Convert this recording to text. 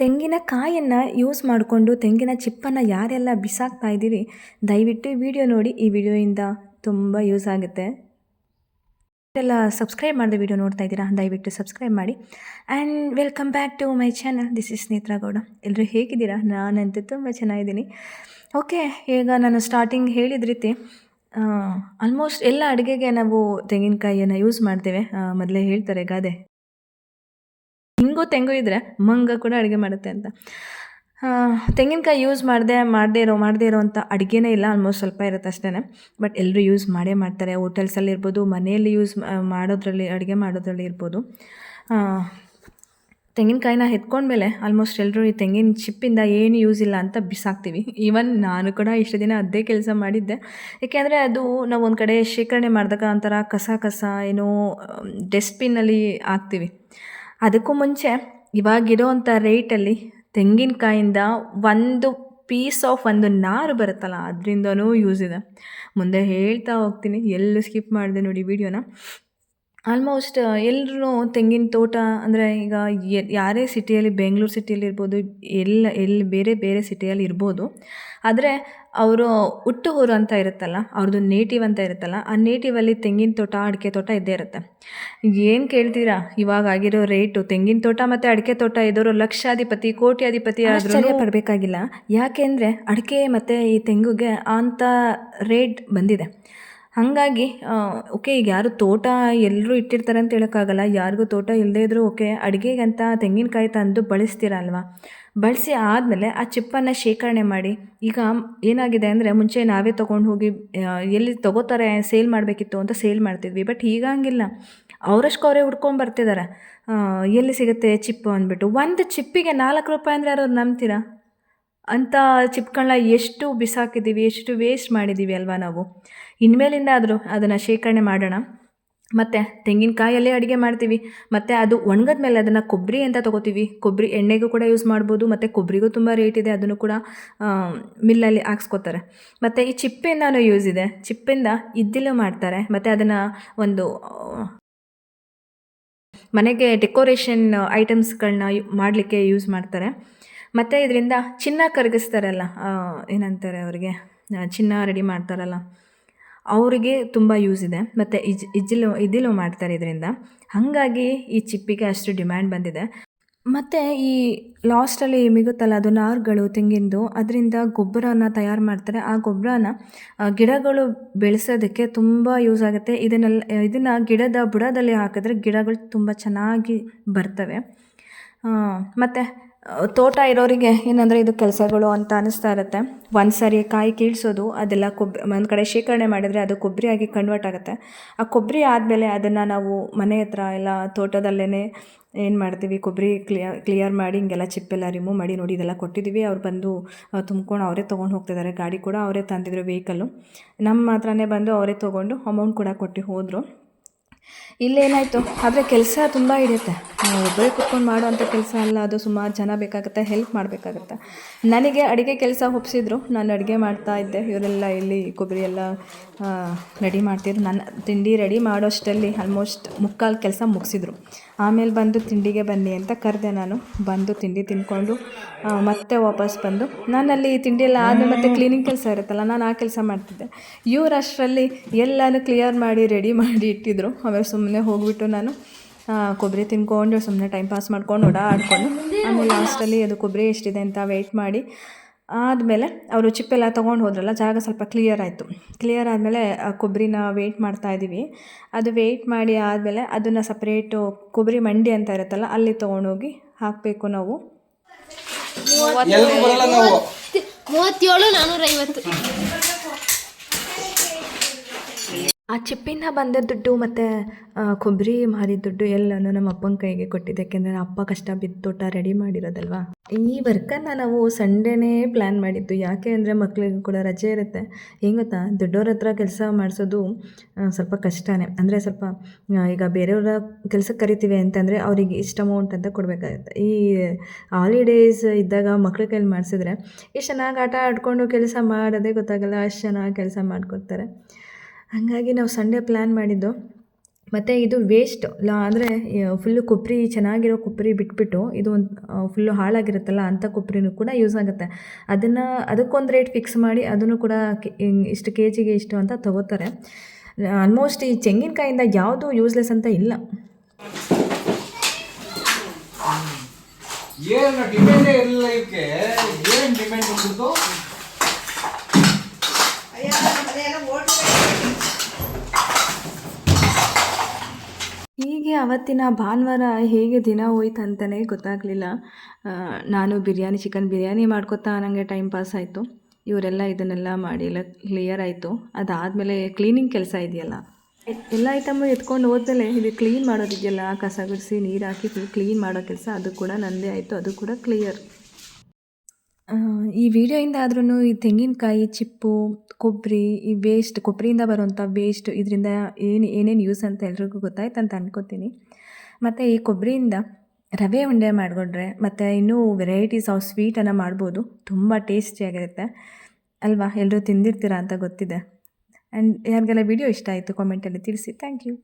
ತೆಂಗಿನಕಾಯನ್ನು use ಮಾಡಿಕೊಂಡು ತೆಂಗಿನ ಚಿಪ್ಪನ್ನು ಯಾರೆಲ್ಲ ಬಿಸಾಕ್ತಾ ಇದ್ದೀರಿ, ದಯವಿಟ್ಟು ಈ ವಿಡಿಯೋ ನೋಡಿ. ಈ ವಿಡಿಯೋಯಿಂದ ತುಂಬ ಯೂಸ್ ಆಗುತ್ತೆ. ಎಲ್ಲ ಸಬ್ಸ್ಕ್ರೈಬ್ ಮಾಡಿದ ವಿಡಿಯೋ ನೋಡ್ತಾ ಇದ್ದೀರಾ, ದಯವಿಟ್ಟು ಸಬ್ಸ್ಕ್ರೈಬ್ ಮಾಡಿ. And welcome back to my channel this is Netra Gowda ಎಲ್ಲರೂ ಹೇಗಿದ್ದೀರಾ? ನಾನಂತೂ ತುಂಬ ಚೆನ್ನಾಗಿದ್ದೀನಿ. ಓಕೆ ಈಗ ನಾನು ಸ್ಟಾರ್ಟಿಂಗ್ ಹೇಳಿದ ರೀತಿ ಆಲ್ಮೋಸ್ಟ್ ಎಲ್ಲ ಅಡುಗೆಗೆ ನಾವು ತೆಂಗಿನಕಾಯಿಯನ್ನು ಯೂಸ್ ಮಾಡ್ತೇವೆ. ಮೊದಲೇ ಹೇಳ್ತಾರೆ ಗಾದೆ. ಹಿಂಗು ತೆಂಗು ಇದ್ದರೆ ಮಂಗ ಕೂಡ ಅಡುಗೆ ಮಾಡುತ್ತೆ ಅಂತ. ತೆಂಗಿನಕಾಯಿ ಯೂಸ್ ಮಾಡದೆ, ಮಾಡದೇ ಇರೋ, ಮಾಡದೇ ಅಂತ ಅಡುಗೆನೇ ಇಲ್ಲ ಆಲ್ಮೋಸ್ಟ್ ಸ್ವಲ್ಪ ಇರುತ್ತೆ ಅಷ್ಟೇ ಬಟ್ ಎಲ್ಲರೂ ಯೂಸ್ ಮಾಡೇ ಮಾಡ್ತಾರೆ. ಹೋಟೆಲ್ಸಲ್ಲಿ ಇರ್ಬೋದು, ಮನೆಯಲ್ಲಿ ಯೂಸ್ ಮಾಡೋದ್ರಲ್ಲಿ, ಅಡುಗೆ ಮಾಡೋದ್ರಲ್ಲಿ ಇರ್ಬೋದು. ತೆಂಗಿನಕಾಯಿನ ಎತ್ಕೊಂಡ್ಮೇಲೆ ಆಲ್ಮೋಸ್ಟ್ ಎಲ್ಲರೂ ಈ ತೆಂಗಿನ ಚಿಪ್ಪಿಂದ ಏನು ಯೂಸ್ ಇಲ್ಲ ಅಂತ ಬಿಸಾಕ್ತೀವಿ. ಈವನ್ ನಾನು ಕೂಡ ಇಷ್ಟು ದಿನ ಅದೇ ಕೆಲಸ ಮಾಡಿದ್ದೆ. ಏಕೆಂದರೆ ಅದು ನಾವು ಒಂದು ಕಡೆ ಶೇಖರಣೆ ಮಾಡಿದಾಗ ಒಂಥರ ಕಸ ಕಸ ಏನೋ ಡಸ್ಟ್ಬಿನ್ನಲ್ಲಿ ಹಾಕ್ತೀವಿ. ಅದಕ್ಕೂ ಮುಂಚೆ ಇವಾಗಿರೋವಂಥ ರೇಟಲ್ಲಿ ತೆಂಗಿನಕಾಯಿಂದ ಒಂದು ಪೀಸ್ ಆಫ್ ಒಂದು ನಾರು ಬರುತ್ತಲ್ಲ, ಅದರಿಂದನೂ ಯೂಸ್ ಇದೆ. ಮುಂದೆ ಹೇಳ್ತಾ ಹೋಗ್ತೀನಿ, ಎಲ್ಲೂ ಸ್ಕಿಪ್ ಮಾಡಿದೆ ನೋಡಿ ವಿಡಿಯೋನ ಆಲ್ಮೋಸ್ಟ್ ಎಲ್ಲರೂ ತೆಂಗಿನ ತೋಟ ಅಂದರೆ ಈಗ ಯಾರೇ ಸಿಟಿಯಲ್ಲಿ ಬೆಂಗಳೂರು ಸಿಟಿಯಲ್ಲಿ ಇರ್ಬೋದು, ಎಲ್ಲ, ಎಲ್ಲಿ, ಬೇರೆ ಬೇರೆ ಸಿಟಿಯಲ್ಲಿ ಇರ್ಬೋದು. ಆದರೆ ಅವರು ಹುಟ್ಟು ಅಂತ ಇರುತ್ತಲ್ಲ, ಅವ್ರದ್ದು ನೇಟಿವ್ ಅಂತ ಇರುತ್ತಲ್ಲ, ಆ ನೇಟಿವಲ್ಲಿ ತೆಂಗಿನ ತೋಟ, ಅಡಿಕೆ ತೋಟ ಇದ್ದೇ ಇರುತ್ತೆ. ಏನು ಕೇಳ್ತೀರಾ? ಇವಾಗ ಆಗಿರೋ ರೇಟು ತೆಂಗಿನ ತೋಟ ಮತ್ತು ಅಡಿಕೆ ತೋಟ ಇದ್ದವರು ಲಕ್ಷಾಧಿಪತಿ, ಕೋಟ್ಯಾಧಿಪತಿ ಆದರೂ ಪಡಬೇಕಾಗಿಲ್ಲ. ಯಾಕೆಂದರೆ ಅಡಿಕೆ ಮತ್ತು ಈ ತೆಂಗುಗೆ ಅಂಥ ರೇಟ್ ಬಂದಿದೆ. ಹಾಗಾಗಿ ಓಕೆ, ಈಗ ಯಾರು ತೋಟ ಎಲ್ಲರೂ ಇಟ್ಟಿರ್ತಾರೆ ಅಂತ ಹೇಳೋಕ್ಕಾಗಲ್ಲ. ಯಾರಿಗೂ ತೋಟ ಇಲ್ಲದೇ ಇದ್ದರೂ ಓಕೆ, ಅಡುಗೆಗಂತ ತೆಂಗಿನಕಾಯಿ ತಂದು ಬಳಸ್ತೀರಲ್ವ ಬಳಸಿ ಆದಮೇಲೆ ಆ ಚಿಪ್ಪನ್ನು ಶೇಖರಣೆ ಮಾಡಿ. ಈಗ ಏನಾಗಿದೆ ಅಂದರೆ, ಮುಂಚೆ ನಾವೇ ತೊಗೊಂಡು ಹೋಗಿ ಎಲ್ಲಿ ತೊಗೋತಾರೆ, ಸೇಲ್ ಮಾಡಬೇಕಿತ್ತು ಅಂತ ಸೇಲ್ ಮಾಡ್ತಿದ್ವಿ. ಬಟ್ ಈಗ ಹಂಗಿಲ್ಲ ಅವರಷ್ಟು ಅವರೇ ಹುಡ್ಕೊಂಡು ಬರ್ತಿದ್ದಾರೆ ಎಲ್ಲಿ ಸಿಗುತ್ತೆ ಚಿಪ್ಪು ಅಂದ್ಬಿಟ್ಟು. ಒಂದು ಚಿಪ್ಪಿಗೆ ನಾಲ್ಕು ರೂಪಾಯಿ ಅಂದರೆ ಯಾರು ನಂಬ್ತೀರಾ? ಅಂಥ ಚಿಪ್ಗಳನ್ನ ಎಷ್ಟು ಬಿಸಾಕಿದ್ದೀವಿ, ಎಷ್ಟು ವೇಸ್ಟ್ ಮಾಡಿದ್ದೀವಿ ಅಲ್ವಾ ನಾವು? ಇನ್ಮೇಲಿಂದ ಆದರೂ ಅದನ್ನು ಶೇಖರಣೆ ಮಾಡೋಣ. ಮತ್ತು ತೆಂಗಿನಕಾಯಲ್ಲೇ ಅಡುಗೆ ಮಾಡ್ತೀವಿ. ಮತ್ತು ಅದು ಒಣಗದ ಮೇಲೆ ಅದನ್ನು ಕೊಬ್ಬರಿ ಅಂತ ತೊಗೋತೀವಿ. ಕೊಬ್ಬರಿ ಎಣ್ಣೆಗೂ ಕೂಡ ಯೂಸ್ ಮಾಡ್ಬೋದು. ಮತ್ತು ಕೊಬ್ಬರಿಗೂ ತುಂಬ ರೇಟ್ ಇದೆ. ಅದನ್ನು ಕೂಡ ಮಿಲ್ಲಲ್ಲಿ ಹಾಕ್ಸ್ಕೊತಾರೆ. ಮತ್ತು ಈ ಚಿಪ್ಪೆಯಿಂದನೂ ಯೂಸ್ ಇದೆ. ಚಿಪ್ಪಿಂದ ಇದ್ದಿಲು ಮಾಡ್ತಾರೆ. ಮತ್ತು ಅದನ್ನು ಒಂದು, ಮನೆಗೆ ಡೆಕೋರೇಷನ್ ಐಟಮ್ಸ್ಗಳನ್ನ ಮಾಡಲಿಕ್ಕೆ ಯೂಸ್ ಮಾಡ್ತಾರೆ. ಮತ್ತು ಇದರಿಂದ ಚಿನ್ನ ಕರಗಿಸ್ತಾರಲ್ಲ ಏನಂತಾರೆ ಅವರಿಗೆ? ಚಿನ್ನ ರೆಡಿ ಮಾಡ್ತಾರಲ್ಲ. ಅವರಿಗೆ ತುಂಬ ಯೂಸ್ ಇದೆ. ಮತ್ತು ಇಜ್, ಇಜ್ಜಿಲು, ಇದಿಲು ಮಾಡ್ತಾರೆ ಇದರಿಂದ. ಹಾಗಾಗಿ ಈ ಚಿಪ್ಪಿಗೆ ಅಷ್ಟು ಡಿಮ್ಯಾಂಡ್ ಬಂದಿದೆ. ಮತ್ತು ಈ ಲಾಸ್ಟಲ್ಲಿ ಮಿಗುತ್ತಲ್ಲ, ಅದು ನಾರುಗಳು, ತೆಂಗಿಂದು, ಅದರಿಂದ ಗೊಬ್ಬರನ ತಯಾರು ಮಾಡ್ತಾರೆ. ಆ ಗೊಬ್ಬರನ ಗಿಡಗಳು ಬೆಳೆಸೋದಕ್ಕೆ ತುಂಬ ಯೂಸ್ ಆಗುತ್ತೆ. ಇದನ್ನೆಲ್ಲ, ಇದನ್ನು ಗಿಡದ ಬುಡದಲ್ಲಿ ಹಾಕಿದ್ರೆ ಗಿಡಗಳು ತುಂಬ ಚೆನ್ನಾಗಿ ಬರ್ತವೆ. ಮತ್ತು ತೋಟ ಇರೋರಿಗೆ ಏನಂದರೆ ಇದು ಕೆಲಸಗಳು ಅಂತ ಅನಿಸ್ತಾ ಇರುತ್ತೆ. ಒಂದು ಸಾರಿ ಕಾಯಿ ಕೀಳ್ಸೋದು, ಅದೆಲ್ಲ ಕೊಬ್ಬರಿ ಒಂದು ಕಡೆ ಶೇಖರಣೆ ಮಾಡಿದರೆ ಅದು ಕೊಬ್ಬರಿಯಾಗಿ ಕನ್ವರ್ಟ್ ಆಗುತ್ತೆ. ಆ ಕೊಬ್ಬರಿ ಆದಮೇಲೆ ಅದನ್ನು ನಾವು ಮನೆ ಹತ್ರ ಎಲ್ಲ ತೋಟದಲ್ಲೇ ಏನು ಮಾಡ್ತೀವಿ, ಕೊಬ್ಬರಿ ಕ್ಲಿಯರ್ ಕ್ಲಿಯರ್ ಮಾಡಿ ಹಿಂಗೆಲ್ಲ ಚಿಪ್ಪೆಲ್ಲ ರಿಮೂವ್ ಮಾಡಿ ನೋಡಿ ಇದೆಲ್ಲ ಕೊಟ್ಟಿದ್ದೀವಿ ಅವ್ರು ಬಂದು ತುಂಬ್ಕೊಂಡು ಅವರೇ ತೊಗೊಂಡು ಹೋಗ್ತಿದ್ದಾರೆ ಗಾಡಿ ಕೂಡ ಅವರೇ ತಂದಿದ್ರು ವೆಹಿಕಲ್ಲು ನಮ್ಮ ಹತ್ರನೇ ಬಂದು ಅವರೇ ತೊಗೊಂಡು ಅಮೌಂಟ್ ಕೂಡ ಕೊಟ್ಟು ಹೋದರು. ಇಲ್ಲೇನಾಯಿತು ಆದರೆ ಕೆಲಸ ತುಂಬ ಹಿಡಿಯುತ್ತೆ. ಒಬ್ಬರೇ ಕುತ್ಕೊಂಡು ಮಾಡುವಂಥ ಕೆಲಸ ಅಲ್ಲ, ಅದು ಸುಮಾರು ಜನ ಬೇಕಾಗುತ್ತೆ ಹೆಲ್ಪ್ ಮಾಡಬೇಕಾಗತ್ತೆ. ನನಗೆ ಅಡುಗೆ ಕೆಲಸ ಒಪ್ಪಿಸಿದ್ರು ನಾನು ಅಡುಗೆ ಮಾಡ್ತಾ ಇದ್ದೆ. ಇವರೆಲ್ಲ ಇಲ್ಲಿ ಕೊಬ್ಬರಿ ಎಲ್ಲ ರೆಡಿ ಮಾಡ್ತಿದ್ರು. ನನ್ನ ತಿಂಡಿ ರೆಡಿ ಮಾಡೋಷ್ಟರಲ್ಲಿ ಆಲ್ಮೋಸ್ಟ್ ಮುಕ್ಕಾಲು ಕೆಲಸ ಮುಗಿಸಿದ್ರು. ಆಮೇಲೆ ಬಂದು ತಿಂಡಿಗೆ ಬನ್ನಿ ಅಂತ ಕರೆದೆ ನಾನು. ಬಂದು ತಿಂಡಿ ತಿಂದ್ಕೊಂಡು ಮತ್ತೆ ವಾಪಸ್ ಬಂದು, ನಾನಲ್ಲಿ ತಿಂಡಿ ಎಲ್ಲ ಆದಮೇಲೆ ಮತ್ತೆ ಕ್ಲೀನಿಂಗ್ ಕೆಲಸ ಇರುತ್ತಲ್ಲ, ನಾನು ಆ ಕೆಲಸ ಮಾಡ್ತಿದ್ದೆ. ಇವ್ರು ಅಷ್ಟರಲ್ಲಿ ಎಲ್ಲನೂ ಕ್ಲಿಯರ್ ಮಾಡಿ ರೆಡಿ ಮಾಡಿ ಇಟ್ಟಿದ್ರು. ಆಮೇಲೆ ಸುಮ್ಮನೆ ಹೋಗಿಬಿಟ್ಟು ನಾನು ಕೊಬ್ಬರಿ ತಿನ್ಕೊಂಡು ಸುಮ್ಮನೆ ಟೈಮ್ ಪಾಸ್ ಮಾಡ್ಕೊಂಡು ಓಡಾಡ್ಕೊಂಡು, ಆಮೇಲೆ ಲಾಸ್ಟಲ್ಲಿ ಅದು ಕೊಬ್ಬರಿ ಎಷ್ಟಿದೆ ಅಂತ ವೆಯ್ಟ್ ಮಾಡಿ ಆದಮೇಲೆ ಅವರು ಚಿಪ್ಪೆಲ್ಲ ತೊಗೊಂಡು ಹೋದ್ರಲ್ಲ ಜಾಗ ಸ್ವಲ್ಪ ಕ್ಲಿಯರ್ ಆಯಿತು. ಕ್ಲಿಯರ್ ಆದಮೇಲೆ ಕೊಬ್ಬರಿನ ವೇಯ್ಟ್ ಮಾಡ್ತಾ ಇದ್ದೀವಿ. ಅದು ವೇಯ್ಟ್ ಮಾಡಿ ಆದಮೇಲೆ ಅದನ್ನು ಸಪ್ರೇಟು ಕೊಬ್ಬರಿ ಮಂಡಿ ಅಂತ ಇರುತ್ತಲ್ಲ ಅಲ್ಲಿ ತೊಗೊಂಡೋಗಿ ಹಾಕಬೇಕು ನಾವು. ಮೂವತ್ತೇಳು ನಾನ್ನೂರೈವತ್ತು ಆ ಚಿಪ್ಪಿಂದ ಬಂದ ದುಡ್ಡು ಮತ್ತು ಕೊಬ್ಬರಿ ಮಾರಿದ ದುಡ್ಡು ಎಲ್ಲನೂ ನಮ್ಮ ಅಪ್ಪನ ಕೈಗೆ ಕೊಟ್ಟಿದ್ದೆ ಯಾಕೆಂದರೆ ಅಪ್ಪ ಕಷ್ಟ ಬಿದ್ದು ತೋಟ ರೆಡಿ ಮಾಡಿರೋದಲ್ವಾ? ಈ ವರ್ಕನ್ನು ನಾವು ಸಂಡೇನೇ ಪ್ಲ್ಯಾನ್ ಮಾಡಿದ್ದು. ಯಾಕೆ ಅಂದರೆ ಮಕ್ಕಳಿಗೂ ಕೂಡ ರಜೆ ಇರುತ್ತೆ. ಏನು ಗೊತ್ತಾ? ದೊಡ್ಡವ್ರ ಹತ್ರ ಕೆಲಸ ಮಾಡಿಸೋದು ಸ್ವಲ್ಪ ಕಷ್ಟನೇ. ಅಂದರೆ ಸ್ವಲ್ಪ ಈಗ ಬೇರೆಯವರ ಕೆಲಸಕ್ಕೆ ಕರಿತೀವಿ ಅಂತಂದರೆ ಅವರಿಗೆ ಇಷ್ಟು ಅಮೌಂಟ್ ಅಂತ ಕೊಡಬೇಕಾಗುತ್ತೆ. ಈ ಹಾಲಿಡೇಸ್ ಇದ್ದಾಗ ಮಕ್ಳ ಕೈಲಿ ಮಾಡಿಸಿದ್ರೆ, ಎಷ್ಟು ಚೆನ್ನಾಗಿ ಆಟ ಆಡಿಕೊಂಡು ಕೆಲಸ ಮಾಡೋದೇ ಗೊತ್ತಾಗಲ್ಲ, ಅಷ್ಟು ಚೆನ್ನಾಗಿ ಕೆಲಸ ಮಾಡ್ಕೊಡ್ತಾರೆ. ಹಾಗಾಗಿ ನಾವು ಸಂಡೇ ಪ್ಲ್ಯಾನ್ ಮಾಡಿದ್ದು. ಮತ್ತು ಇದು ವೇಸ್ಟ್ ಲಾ ಅಂದರೆ ಫುಲ್ಲು ಕೊಬ್ಬರಿ ಚೆನ್ನಾಗಿರೋ ಕೊಬ್ಬರಿ ಬಿಟ್ಬಿಟ್ಟು ಇದು ಒಂದು ಫುಲ್ಲು ಹಾಳಾಗಿರುತ್ತಲ್ಲ ಅಂಥ ಕೊಬ್ಬರಿನೂ ಕೂಡ ಯೂಸ್ ಆಗುತ್ತೆ. ಅದನ್ನು, ಅದಕ್ಕೊಂದು ರೇಟ್ ಫಿಕ್ಸ್ ಮಾಡಿ ಅದನ್ನು ಕೂಡ ಇಷ್ಟು ಕೆ ಜಿಗೆ ಇಷ್ಟು ಅಂತ ತಗೋತಾರೆ. ಆಲ್ಮೋಸ್ಟ್ ಈ ತೆಂಗಿನಕಾಯಿಂದ ಯಾವುದು ಯೂಸ್ಲೆಸ್ ಅಂತ ಇಲ್ಲ. ಏನು ಡಿಮ್ಯಾಂಡೇ ಇರಲಿಲ್ಲ ಇದಕ್ಕೆ ಏನು ಡಿಮ್ಯಾಂಡ್ ಹೀಗೆ ಅವತ್ತಿನ ಭಾನುವಾರ ಹೇಗೆ ದಿನ ಹೋಯ್ತು ಅಂತಲೇ ಗೊತ್ತಾಗಲಿಲ್ಲ ನಾನು ಬಿರಿಯಾನಿ, ಚಿಕನ್ ಬಿರಿಯಾನಿ ಮಾಡ್ಕೊತಾ ನನಗೆ ಟೈಮ್ ಪಾಸ್ ಆಯಿತು. ಇವರೆಲ್ಲ ಇದನ್ನೆಲ್ಲ ಮಾಡಿ ಎಲ್ಲ ಕ್ಲಿಯರ್ ಆಯಿತು. ಅದಾದಮೇಲೆ ಕ್ಲೀನಿಂಗ್ ಕೆಲಸ ಇದೆಯಲ್ಲ? ಎಲ್ಲ ಐಟಮು ಎತ್ಕೊಂಡು ಹೋದ್ಮೇಲೆ ಇದು ಕ್ಲೀನ್ ಮಾಡೋದಿದೆಯಲ್ಲ? ಕಸ ಗುಡಿಸಿ ನೀರು ಹಾಕಿ ಕ್ಲೀನ್ ಮಾಡೋ ಕೆಲಸ, ಅದು ಕೂಡ ನನ್ನದೇ ಆಯಿತು, ಅದು ಕೂಡ ಕ್ಲಿಯರ್ ಈ ವಿಡಿಯೋಯಿಂದ ಆದ್ರೂ ಈ ತೆಂಗಿನಕಾಯಿ, ಚಿಪ್ಪು, ಕೊಬ್ಬರಿ, ಈ ವೇಸ್ಟ್ ಕೊಬ್ಬರಿಯಿಂದ ಬರುವಂಥ ವೇಸ್ಟ್ ಇದರಿಂದ ಏನು, ಏನೇನು ಯೂಸ್ ಅಂತ ಎಲ್ರಿಗೂ ಗೊತ್ತಾಯ್ತು ಅಂತ ಅನ್ಕೋತೀನಿ. ಮತ್ತು ಈ ಕೊಬ್ಬರಿಯಿಂದ ರವೆ ಉಂಡೆ ಮಾಡಿಕೊಂಡ್ರೆ ಮತ್ತು ಇನ್ನೂ ವೆರೈಟೀಸ್ ಆಫ್ ಸ್ವೀಟನ್ನು ಮಾಡ್ಬೋದು. ತುಂಬ ಟೇಸ್ಟಿಯಾಗಿರುತ್ತೆ ಅಲ್ವಾ? ಎಲ್ಲರೂ ತಿಂದಿರ್ತೀರಾ ಅಂತ ಗೊತ್ತಿದೆ. ಆ್ಯಂಡ್ ಯಾರಿಗೆಲ್ಲ ವಿಡಿಯೋ ಇಷ್ಟ ಆಯಿತು ಕಾಮೆಂಟಲ್ಲಿ ತಿಳಿಸಿ. Thank you